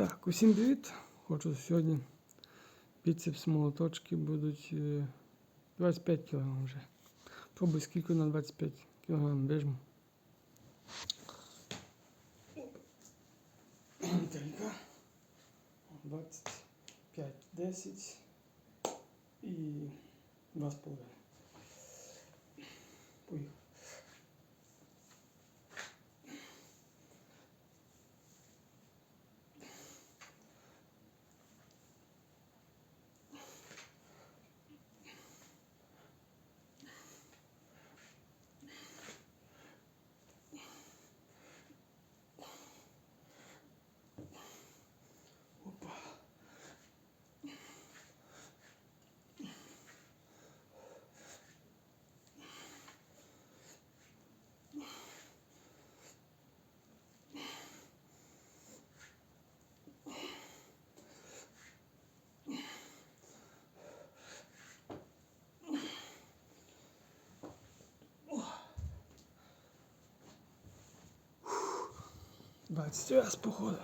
Так, усім привіт. Хочу сьогодні біцепс молоточки будуть е, 25 кг вже. Пробуй скільки на 25 кг вижму. Тільки 25, 10 і 2,5. 20 раз походу.